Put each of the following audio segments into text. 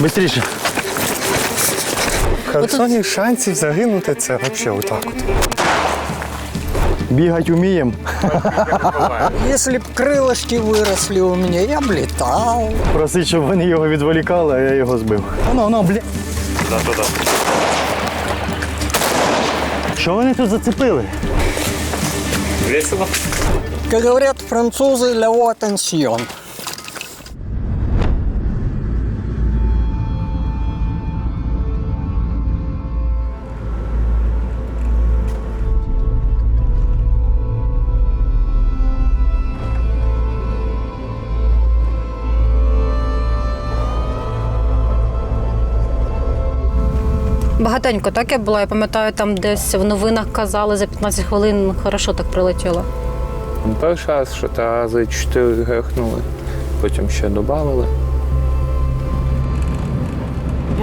Бистріше. В Херсоні шансів загинути це взагалі отак от. Бігать уміємо. Если б крылышки выросли у меня, я б летал. Просить, щоб вони його відволікали, а я його збив. Воно, воно, бля. Що вони тут зацепили? Весело. Как говорят французы, la haute Багатенько, так я була. Я пам'ятаю, там десь в новинах казали за 15 хвилин хорошо так прилетіло. Перший раз, що та рази чотири грехнули, потім ще додали.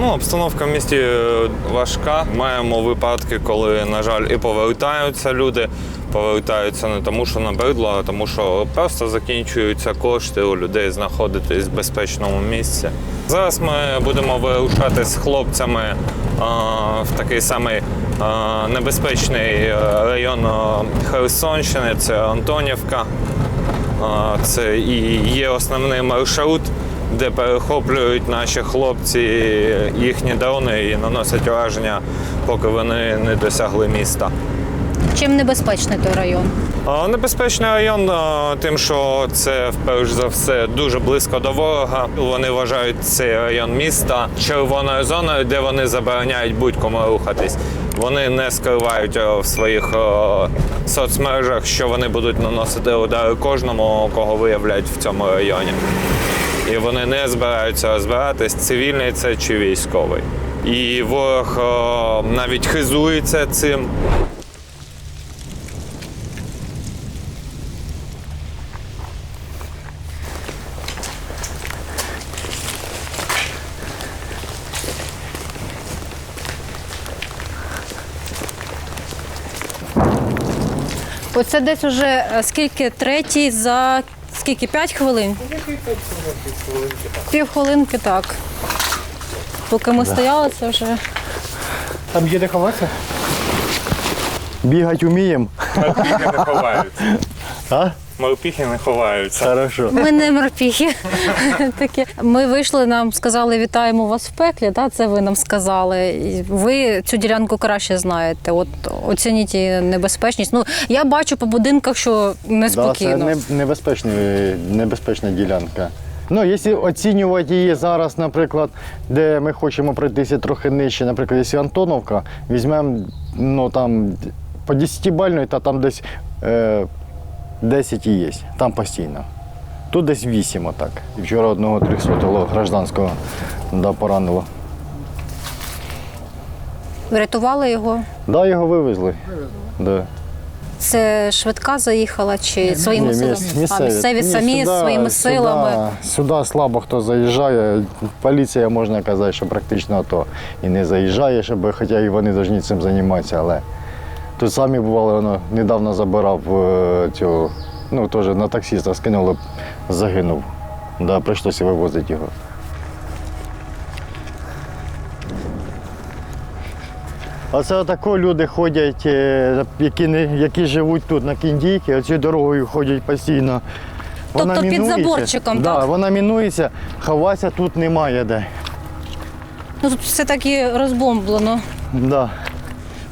Ну, обстановка в місті е, важка. Маємо випадки, коли, на жаль, і повертаються люди. Повертаються не тому, що набридло, а тому, що просто закінчуються кошти у людей знаходитись в безпечному місці. Зараз ми будемо вирушати з хлопцями в такий самий е, небезпечний е, район е, Херсонщини, це Антонівка. Це і є основний маршрут, де перехоплюють наші хлопці їхні дрони і наносять ураження, поки вони не досягли міста. Чим небезпечний той район? Небезпечний район тим, що це перш за все дуже близько до ворога. Вони вважають цей район міста червоною зоною, де вони забороняють будь-кому рухатись. Вони не скривають в своїх а, соцмережах, що вони будуть наносити удари кожному, кого виявляють в цьому районі. І вони не збираються розбиратись, цивільний це чи військовий. І ворог навіть хизується цим. Оце десь уже е, скільки третій за скільки? П'ять хвилин? Пів хвилинки, так. Поки ми стояли, це вже. Там є де ховатися? Бігать уміємо. Не ховаються. А? Морпіхи не ховаються. Хорошо. Ми не морпіхи. Такі. Ми вийшли, нам сказали, вітаємо вас в пеклі. Да? Це ви нам сказали. І Ви цю ділянку краще знаєте. От оцініть її небезпечність. Ну я бачу по будинках, що Да, неспокійно. це небезпечна, небезпечна ділянка. Ну, якщо оцінювати її зараз, наприклад, де ми хочемо пройтися трохи нижче, наприклад, якщо Антоновка, візьмемо ну, там, по 10-бальної, та там десь е, 10 і є, там постійно. Тут десь 8 отак. І вчора одного 300-го гражданського да, поранило. Врятували його. Да, його вивезли. Да. Це швидка заїхала чи своїми Ні, силами? міс- А, місцеві Ні, самі сюди- своїми силами. Сюди, сюди слабо хто заїжджає. Поліція можна казати, що практично то і не заїжджає, щоб, хоча і вони повинні цим займатися, але тут самі бували, воно недавно забирав е, цього, ну теж на таксиста скинули, загинув. Да, прийшлося вивозити його. Оце отако люди ходять, е, які, не, які живуть тут на Кіндійці, оцією дорогою ходять постійно. Тобто під заборчиком, да, так? Вона мінується, ховатися тут немає де. Ну тут все так і розбомблено. Да.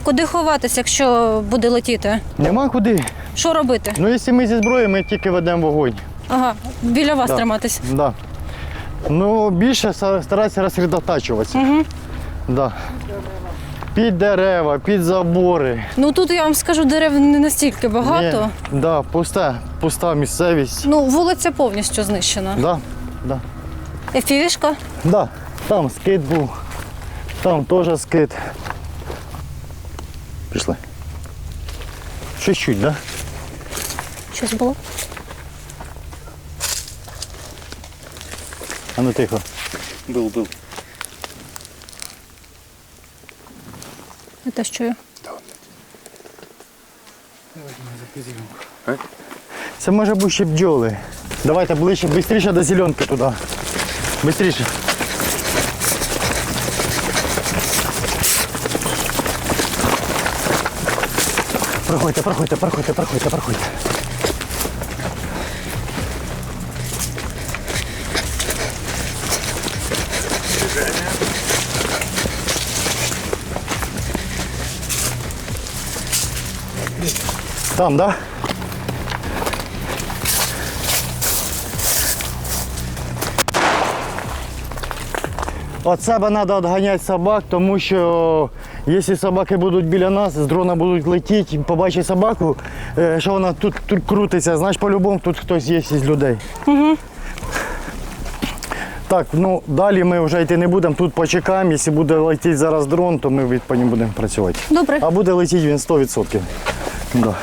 Куди ховатися, якщо буде летіти? Нема куди. Що робити? Ну, якщо ми зі зброєю, ми тільки ведемо вогонь. Ага, біля вас Да. триматись. Да. Ну, більше са- старатися розсредотачуватися. Угу. Да. Під дерева, під забори. Ну тут я вам скажу, дерев не настільки багато. Ні, да, пуста, пуста місцевість. Ну, вулиця повністю знищена. Да, да. Ефівішка? Да, там скид був, там теж скид. Пішли. Щось чуть, да? Щось було? А ну тихо. Був, був. Я теж чую. Це може бути ще бджоли. Давайте ближче, швидше до зеленки туди. Бистріше. Проходьте, проходьте, проходьте, проходьте, проходьте. Там, да? От себе треба відганяти собак, тому що якщо собаки будуть біля нас, з дрона будуть летіти, побачить собаку, е, що вона тут, тут крутиться, значить по-любому тут хтось є із людей. Так, ну далі ми вже йти не будемо, тут почекаємо. Якщо буде летіти зараз дрон, то ми по ньому будемо працювати. Добре. А буде летіти він 100%. Да.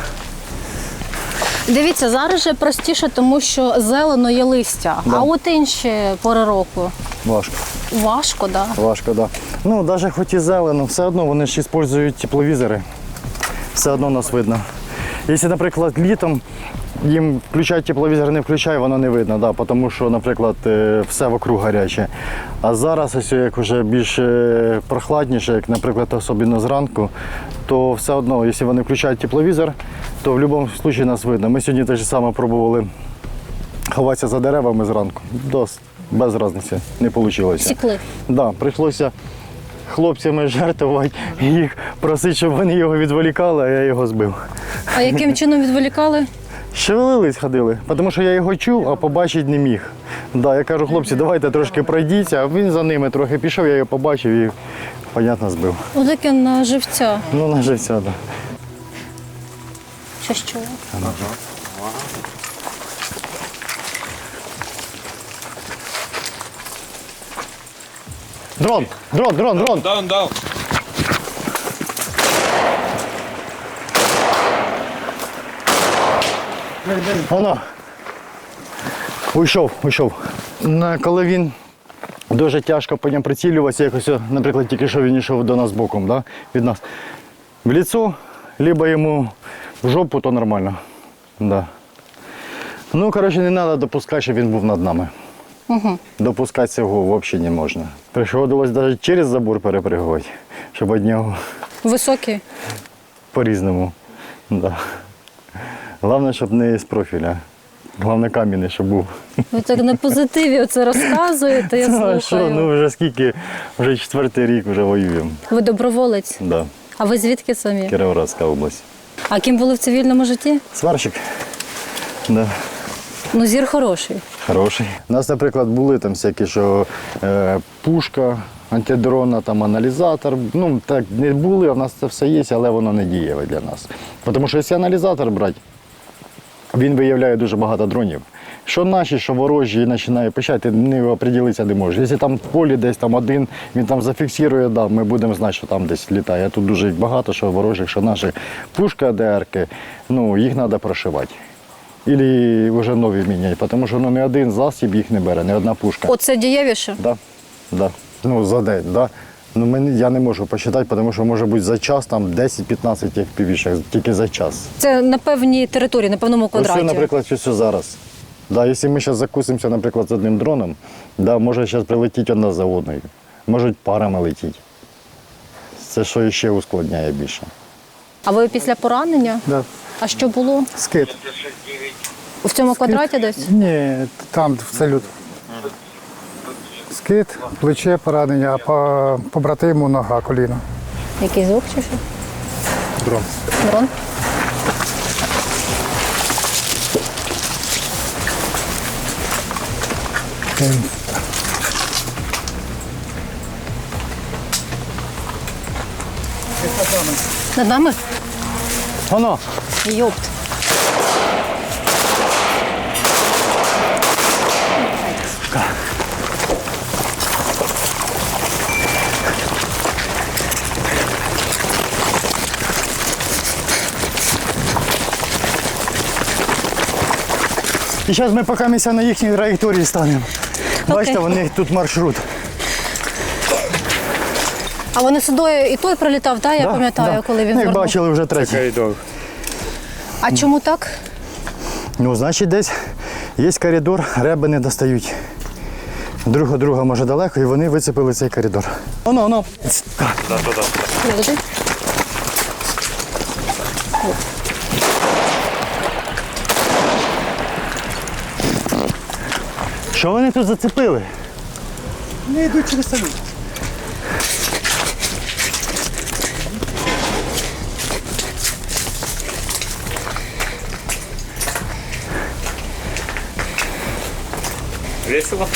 Дивіться, зараз же простіше, тому що зелено є листя. А от інші пори року Важко. важко, да. Важко. Да. Ну, навіть хоч і зелено, все одно вони ж використовують тепловізори. Все одно нас видно. Якщо, наприклад, літом їм включають тепловізор, не включає, воно не видно, да, тому що, наприклад, е, все вокруг гаряче. А зараз, ось як вже більш е, прохладніше, як, наприклад, особливо зранку, то все одно, якщо вони включають тепловізор, то в будь-якому випадку нас видно. Ми сьогодні те ж саме пробували ховатися за деревами зранку. Дос, без різниці, не вийшло. Сікли. Да, прийшлося хлопцями жертвувати їх просити, щоб вони його відволікали, а я його збив. А яким чином відволікали? Шевелились ходили, тому що я його чув, а побачити не міг. Да, я кажу, хлопці, давайте трошки пройдіться, а він за ними трохи пішов, я його побачив і, понятно, збив. Отаке на живця. Ну, на живця, да. Що що? Дрон, дрон, дрон, дрон. Даун, даун. Воно. Уйшов, уйшов. Коли він дуже тяжко по ньому прицілюватися, якось, наприклад, тільки що він йшов до нас боком, да? від нас. В лицо, либо йому в жопу, то нормально. Да. Ну, коротше, не треба допускати, щоб він був над нами. Угу. Допускати цього взагалі не можна. Приходилось навіть через забор перепригувати, щоб від нього Високий. по-різному. Да. Головне, щоб не з профіля. Головне камінь, щоб був. Ви так на позитиві оце розказуєте, я Ну, слухаю. що, ну вже скільки, вже четвертий рік вже воюємо. Ви доброволець. Да. А ви звідки самі? Кіровоградська область. А ким були в цивільному житті? Сварщик. Да. Ну, зір хороший. Хороший. У нас, наприклад, були там всякі, що е, пушка, антидрона, там аналізатор. Ну, так не були, а в нас це все є, але воно не дієве для нас. Тому що якщо аналізатор брати, він виявляє дуже багато дронів. Що наші, що ворожі, починає пищати, не оприділитися не може. Якщо там в полі десь там один, він там зафіксує, да, ми будемо знати, що там десь літає. А тут дуже багато, що ворожих, що наших. Пушка ДРки, ну, їх треба прошивати. Ілі вже нові міняти, тому що ну, не один засіб їх не бере, не одна пушка. Оце дієвіше. Да, да. Ну, за день, да. Ну, мені, я не можу посчитати, тому що може бути за час там 10-15 тих півішок, тільки за час. Це на певній території, на певному квадраті. це, наприклад, що зараз. Да, якщо ми зараз закусимося, наприклад, з одним дроном, да, може зараз прилетіти одна за одною. Можуть парами летіти. Це що ще ускладняє більше. А ви після поранення? Да. А що було? Скид. В цьому квадраті десь? Ні, там в салют. Скид, плече поранення, а по побратиму нога, коліно. Який звук чи що? Дрон. Дрон? Над нами? Воно! Йопт. І зараз ми поки місця на їхній траєкторії станемо. Бачите, у них тут маршрут. А вони сюди і той прилітав, так? Я Да, пам'ятаю, да. коли він Ну, Як звернув. бачили вже третій. Коридор. А чому так? Ну, значить, десь є коридор, реби не достають. Друг від друга може далеко, і вони вицепили цей коридор. Оно, оно. Подожди. Що вони тут зацепили? Не йдуть через самі. Весело.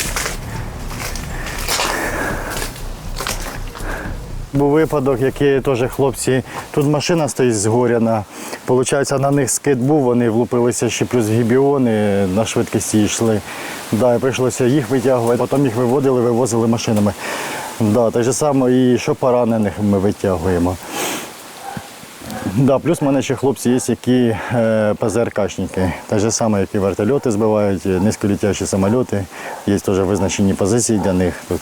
Був випадок, який теж хлопці. Тут машина стоїть згоряна. Получається, на них скид був, вони влупилися ще плюс в гібіони, на швидкості йшли. Да, і прийшлося їх витягувати, потім їх виводили, вивозили машинами. Да, так же само і що поранених ми витягуємо. Да, плюс в мене ще хлопці є, які е, ПЗРКшники. Так же саме, які вертольоти збивають, низьколітящі самольоти. Є теж визначені позиції для них тут.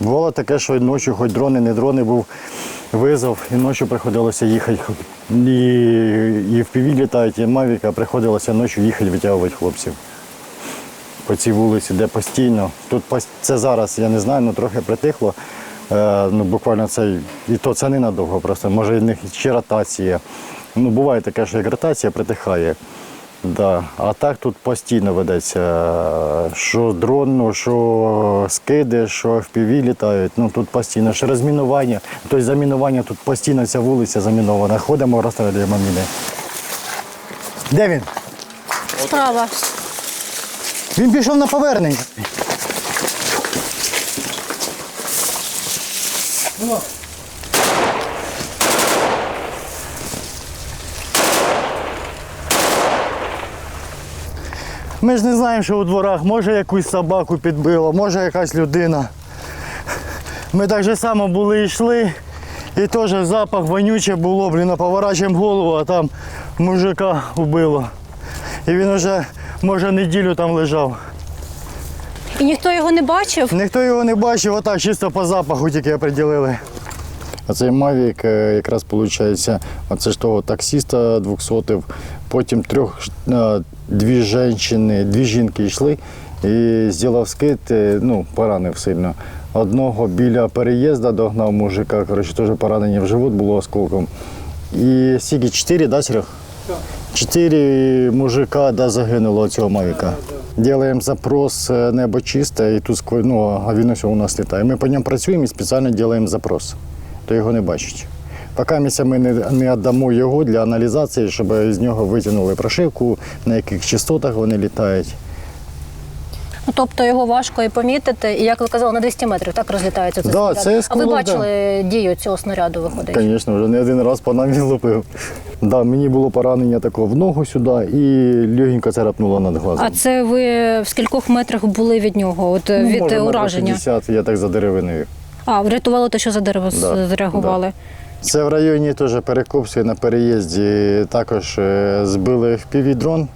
Бувало таке, що ночі, хоч дрони, не дрони, був визов, і ночі приходилося їхати. І, і в піві літають, і Мавіка приходилося ночі їхати витягувати хлопців. По цій вулиці, де постійно. Тут це зараз, я не знаю, ну трохи притихло. Е, ну, буквально це і то це ненадовго, просто може в них ще ротація. Ну, буває таке, що як ротація притихає. Да. А так тут постійно ведеться, е, що дрон, ну, що скиди, що FPV літають. Ну тут постійно, що розмінування. Тобто замінування тут постійно ця вулиця замінована. Ходимо, розстрілюємо міни. Де він? Справа. Він пішов на повернення. Ми ж не знаємо, що у дворах може якусь собаку підбило, може якась людина. Ми так же само були йшли, і теж запах вонюче було, блін, поворачуємо голову, а там мужика вбило. І він вже, може, неділю там лежав. І ніхто його не бачив. Ніхто його не бачив, отак чисто по запаху тільки оприділили. А цей Мавік е, якраз виходить, оце ж того таксіста 200 потім трьох, е, дві жінки, дві жінки йшли і зробив скид, е, ну, поранив сильно. Одного біля переїзду догнав мужика, коротше, теж поранення в живот було осколком. І скільки, чотири, да, Серег? Чотири мужика да, загинуло цього Мавіка. Ділаємо запрос е, небо чисте, і тут ну, а він ось у нас літає. Ми по ньому працюємо і спеціально робимо запрос, то його не бачить. Поки ми не, не віддамо його для аналізації, щоб з нього витягнули прошивку, на яких частотах вони літають. Ну, тобто його важко і помітити, і як ви казали, на 200 метрів так розлітається цей Да, снаряд. це а ви бачили дію цього снаряду виходить? Звісно, вже не один раз по нам він лупив. Да, мені було поранення такого в ногу сюди і легенько царапнуло над глазом. А це ви в скількох метрах були від нього, от Ну, від може, е, метрів ураження? 50, я так за деревиною. А, врятувало те, що за дерево Да, зреагували. Це в районі теж Перекопської на переїзді також е, збили в дрон.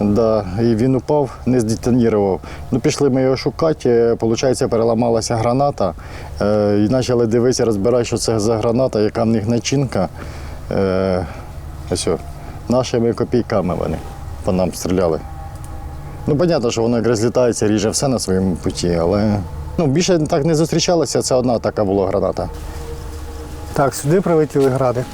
Да, і він упав, не здетонірував. Ну, пішли ми його шукати. Получається, переламалася граната. Е, і почали дивитися, розбирати, що це за граната, яка в них начинка. Е, ось, нашими копійками вони по нам стріляли. Ну, зрозуміло, що воно як розлітається, ріже все на своєму путі, але ну, більше так не зустрічалося, це одна така була граната. Так, сюди прилетіли гради.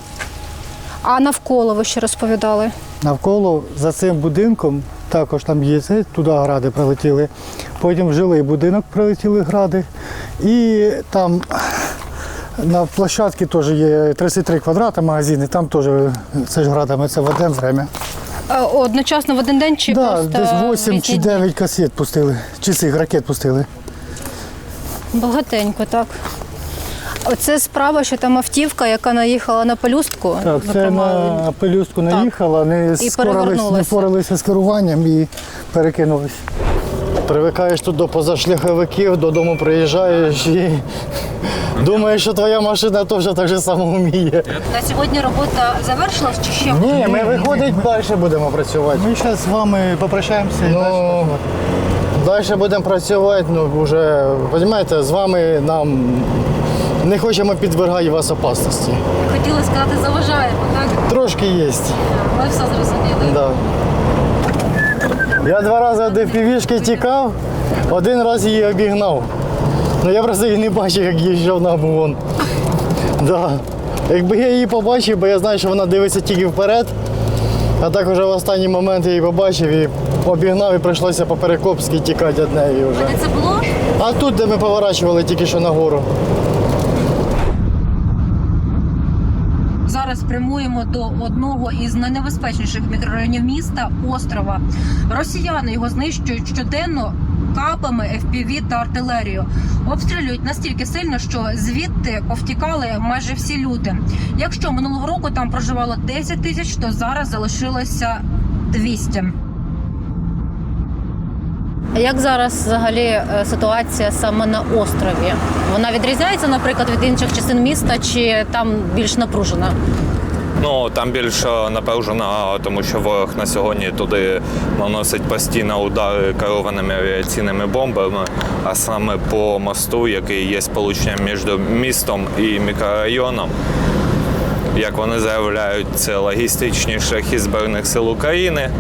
А навколо ви ще розповідали. Навколо за цим будинком також там є туди гради прилетіли. Потім в жилий будинок прилетіли гради. І там на площадці теж є 33 квадрати магазини, там теж це ж градами це в одне время. Е, Одночасно в один день чи Да, просто десь 8 чи різні дні? 9 касет пустили, чи цих ракет пустили. Багатенько, так. Оце справа, що там автівка, яка наїхала на пелюстку. Так, це зокрема, на пелюстку наїхала, не, скорились, не перевернулася. впоралися з керуванням і перекинулись. Привикаєш тут до позашляховиків, додому приїжджаєш і думаєш, що твоя машина теж так же само вміє. На сьогодні робота завершилась чи ще? Ні, ми виходить, далі будемо працювати. Ми зараз з вами попрощаємося і далі Ну, далі будемо працювати, ну вже, розумієте, з вами нам не хочемо підвергати вас опасності. Хотіла сказати, заважаємо, так? Трошки є. Ми все зрозуміли. Да. Я два рази до півішки тікав, один раз її обігнав. Ну я просто її не бачив, як їжджав на обгон. Да. Якби я її побачив, бо я знаю, що вона дивиться тільки вперед, а так уже в останній момент я її побачив і обігнав і прийшлося по Перекопській тікати від неї вже. Де це було? А тут, де ми поворачували тільки що нагору. Зараз прямуємо до одного із найнебезпечніших мікрорайонів міста острова. Росіяни його знищують щоденно капами, FPV та артилерію. Обстрілюють настільки сильно, що звідти повтікали майже всі люди. Якщо минулого року там проживало 10 тисяч, то зараз залишилося 200. Як зараз взагалі е, ситуація саме на острові? Вона відрізняється, наприклад, від інших частин міста, чи там більш напружена? Ну там більш напружено, тому що ворог на сьогодні туди наносить постійно удари керованими авіаційними бомбами, а саме по мосту, який є сполученням між містом і мікрорайоном. Як вони заявляють, це логістичні шляхи Збройних сил України,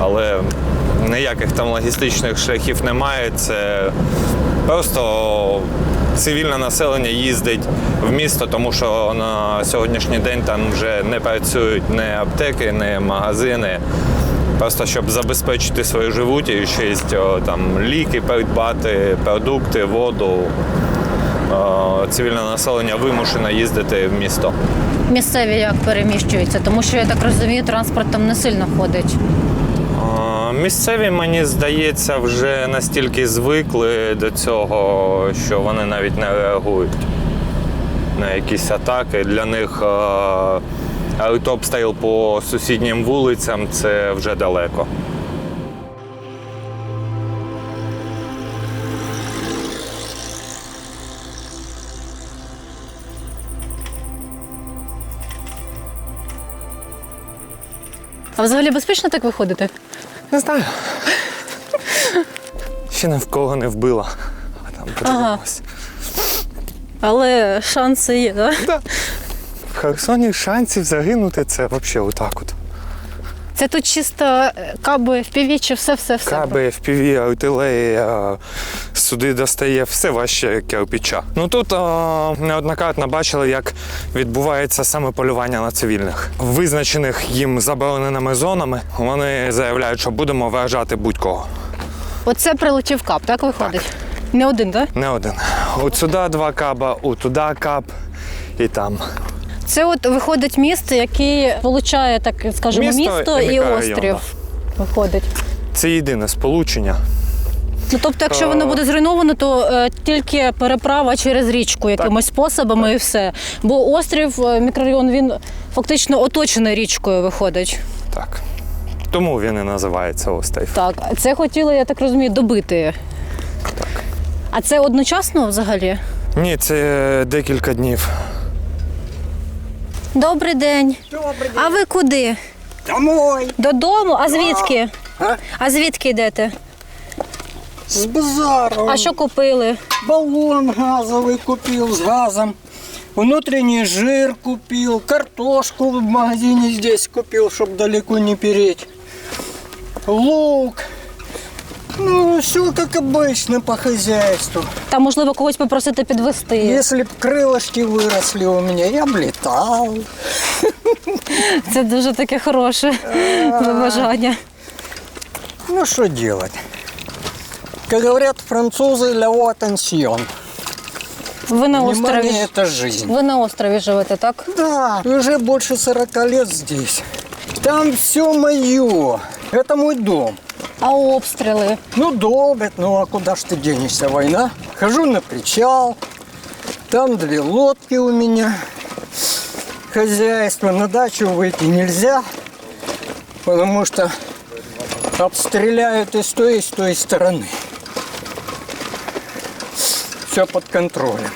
але ніяких там логістичних шляхів немає. Це просто цивільне населення їздить в місто, тому що на сьогоднішній день там вже не працюють ні аптеки, ні магазини. Просто щоб забезпечити свою є там ліки придбати, продукти, воду. Цивільне населення вимушено їздити в місто. Місцеві як переміщуються, тому що я так розумію, транспорт там не сильно ходить. Місцеві, мені здається, вже настільки звикли до цього, що вони навіть не реагують на якісь атаки. Для них е, по сусіднім вулицям це вже далеко. А взагалі безпечно так виходити? Не знаю. Ще ні в кого не вбила. А там подивимось. Але шанси є, так? В Херсоні шансів загинути це взагалі отак от. Це тут чисто е, каби, впіві чи все-все-все. Каби, впіві, артилерія, сюди достає все важче кирпича. Ну тут а, неоднократно бачили, як відбувається саме полювання на цивільних. Визначених їм забороненими зонами вони заявляють, що будемо вражати будь-кого. Оце прилетів кап, так виходить? Не один, так? Не один. От сюди два каба, от туди кап і там. Це от виходить місто, яке получає, так скажімо, Місто місто, і і, мікрорайон, острів. Виходить. Це єдине сполучення. Ну тобто, якщо воно буде зруйновано, то е, тільки переправа через річку якимось способами і все. Бо острів, е, мікрорайон, він фактично оточений річкою виходить. Так. Тому він і називається острів. Так, це хотіли, я так розумію, добити. Так. А це одночасно взагалі? Ні, це декілька днів. Добрий день. Добрый А ви куди? Домой. Додому? А звідки? А? А звідки йдете? С базара. А що купили? Баллон газовый купил с газом. Внутренний жир купил. Картошку в магазине здесь купил, чтобы далеко не переть. Лук. Ну, все как обычно по хозяйству. Та можливо когось попросити підвести. Если б крылышки выросли у меня, я бы летал. Це дуже таке хороше побажання. Ну, что делать? Как говорят французы, la haute tension. Ви на острові. Внимание, это жизнь. Ви на острові живете, так? Да, уже больше 40 лет здесь. Там все мое. Это мой дом. А обстріли? Ну, долбят, ну а куда ж ты денешься, война? Хожу на причал, там две лодки у меня. Хозяйство, на дачу выйти нельзя, потому что обстреляют и с той, и с той стороны. Все под контролем.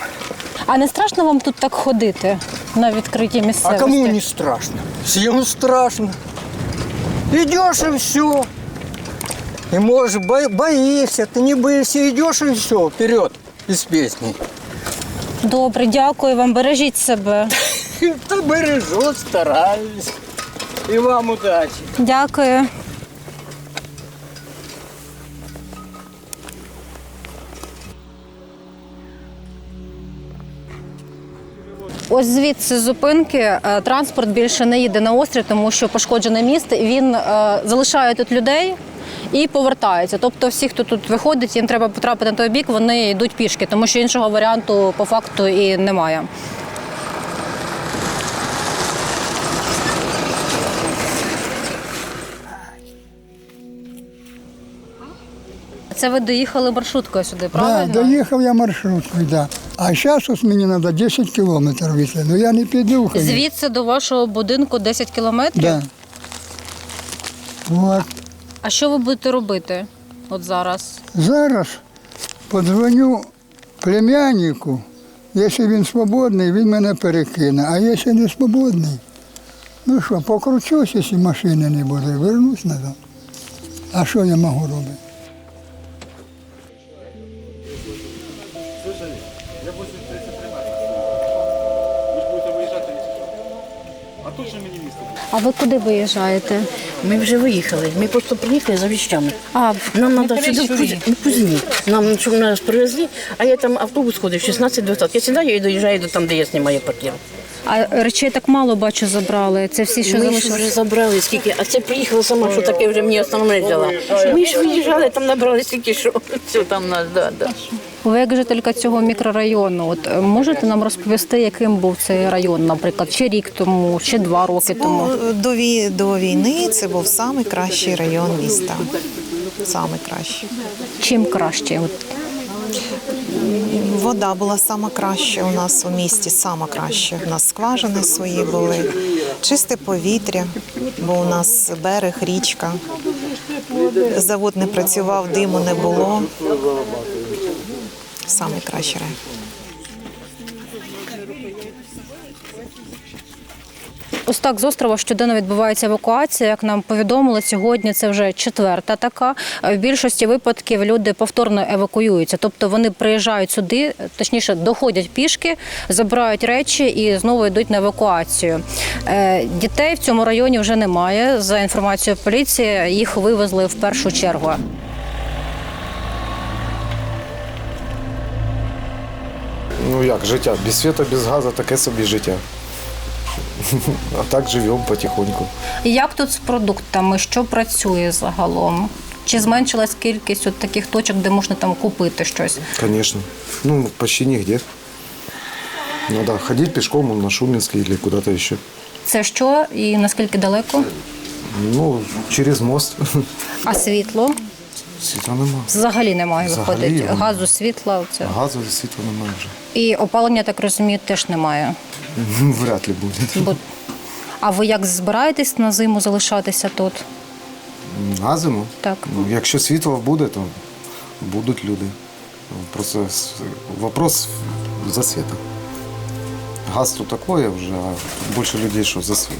А не страшно вам тут так ходити на відкритій А кому не страшно? Всем страшно. Идешь и все. И можешь бо- боишься, ты не боишься, идешь и все, вперед из песни. Добре, дякую вам, бережіть себе. Кто бережет, стараюсь. И вам удачи. Дякую. Ось звідси зупинки е, транспорт більше не їде на острів, тому що пошкоджене місто. Він е, залишає тут людей і повертаються. Тобто, всі, хто тут виходить, їм треба потрапити на той бік, вони йдуть пішки, тому що іншого варіанту по факту і немає. Це ви доїхали маршруткою сюди, Да, правильно? доїхав я маршруткою, да. А зараз ось мені треба 10 кілометрів вийти. Ну я не піду. конечно. Звідси до вашого будинку 10 кілометрів. Да. От. А що ви будете робити от зараз? Зараз подзвоню племяннику. Якщо він свободний, він мене перекине. А якщо не свободний, ну що, покручусь, якщо машини не буде, вернусь назад. А що я можу робити? А ви куди виїжджаєте? Ми вже виїхали. Ми просто приїхали за вещами. А, Нам треба сюди в Кузі- в Кузьмі. Нам щоб нас привезли, а я там автобус ходив 16-20. Я сідаю і доїжджаю до там, де я знімаю квартиру. а речей так мало бачу забрали. Це всі, що Ми ж залишилось. вже забрали скільки, а це приїхала сама, що таке вже мені основне взяла. Ми ж виїжджали, там набрали стільки, що все там нас, да, да. Ви як жителька цього мікрорайону, от е, можете нам розповісти, яким був цей район, наприклад, чи рік тому, чи два роки тому? Бо до, до війни це був найкращий район міста. Саме кращий. Чим краще? От Вода була сама краща у нас у місті, сама краща. У нас скважини свої були, чисте повітря, бо у нас берег, річка. Завод не працював, диму не було. Саме кращий район. Ось так з острова щоденно відбувається евакуація. Як нам повідомили, сьогодні це вже четверта така. В більшості випадків люди повторно евакуюються, тобто вони приїжджають сюди, точніше, доходять пішки, забирають речі і знову йдуть на евакуацію. Е, Дітей в цьому районі вже немає. За інформацією поліції, їх вивезли в першу чергу. Ну як, життя. Без світу, без газу таке собі життя. А так живемо потихоньку. Як тут з продуктами? Що працює загалом? Чи зменшилась кількість от таких точок, де можна там купити щось? Конечно. Ну, почти нигде. Надо ходить пешком на Шуменский или куда-то еще. Це що і наскільки далеко? Ну, через мост. А світло Світла нема. взагалі немає. Взагалі Виходить газу, світла. Це Газу світла немає вже. І опалення, так розумію, теж немає. Вряд ли буде. Бо а ви як збираєтесь на зиму залишатися тут? На зиму? Так. Ну, якщо світло буде, то будуть люди. Просто вопрос за світом. Газ тут такое вже, а більше людей, що за світ.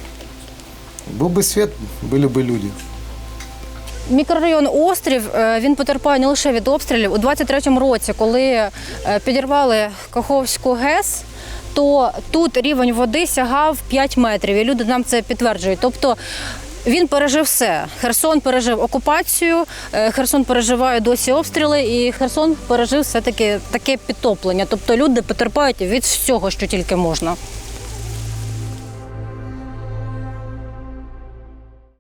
Був би світ, були б люди. Мікрорайон Острів е, він потерпає не лише від обстрілів. У 23-му році, коли е, підірвали Каховську ГЕС, то тут рівень води сягав 5 метрів. І люди нам це підтверджують. Тобто він пережив все. Херсон пережив окупацію, е, Херсон переживає досі обстріли, і Херсон пережив все таки таке підтоплення. Тобто люди потерпають від всього, що тільки можна.